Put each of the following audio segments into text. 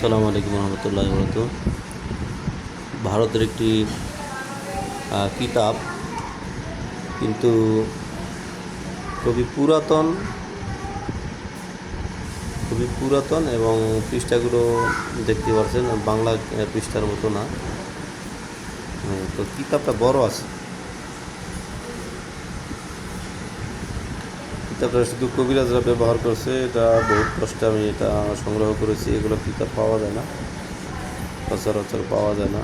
সালাম আলাইকুম রহমতুল্লাহ বরত ভারতের একটি কিতাব, কিন্তু খুবই পুরাতন খুবই পুরাতন এবং পৃষ্ঠাগুলো দেখতে পাচ্ছেন বাংলা পৃষ্ঠার মতো না। তো কিতাবটা বড় আছে। কিতাবটা শুধু কবিরাজরা ব্যবহার করছে, এটা বহুত কষ্টে আমি এটা সংগ্রহ করেছি, এগুলো কিতাব পাওয়া যায় না? সচরাচর পাওয়া যায় না।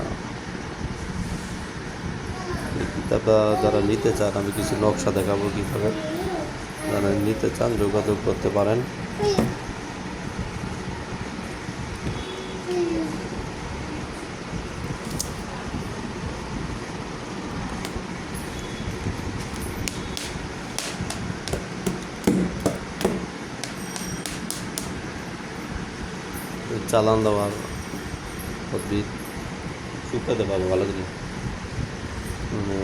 কিতাবটা যারা নিতে চান, আমি কিছু নকশা দেখাবো কীভাবে। যারা নিতে চান, যোগাযোগ করতে পারেন। চালান দেওয়ার তদবির শুকাতে পারব ভালো করে। মানে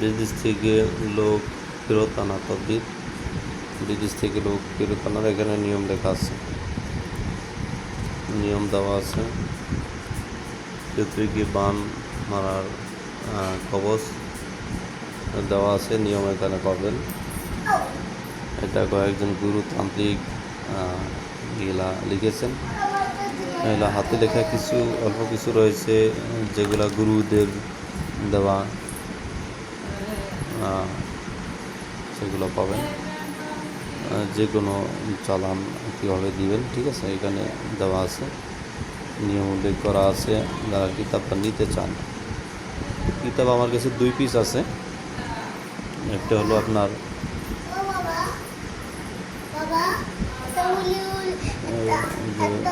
বিদেশ থেকে লোক ফেরত আনা তদবির বিদেশ থেকে লোক ফেরত আনার এখানে নিয়ম লেখা আছে। নিয়ম দেওয়া আছে। চতুর্থী বান মারার কবচ দেওয়া আছে, নিয়ম এখানে পাবেন। এটা কয়েকজন গুরু তান্ত্রিক আহ, এগুলা লিখেছেন এগুলা হাতে লেখা কিছু অল্প কিছু রয়েছে যেগুলা গুরুদের দেওয়া আহ, সেগুলো পাবেন আহ, যে কোনো চালান কীভাবে দিবেন ঠিক আছে এখানে দেওয়া আছে নিয়ম উল্লেখ করা আছে যারা কিতাবটা নিতে চান কিতাব আমার কাছে দুই পিস আছে একটা হলো আপনার 呀还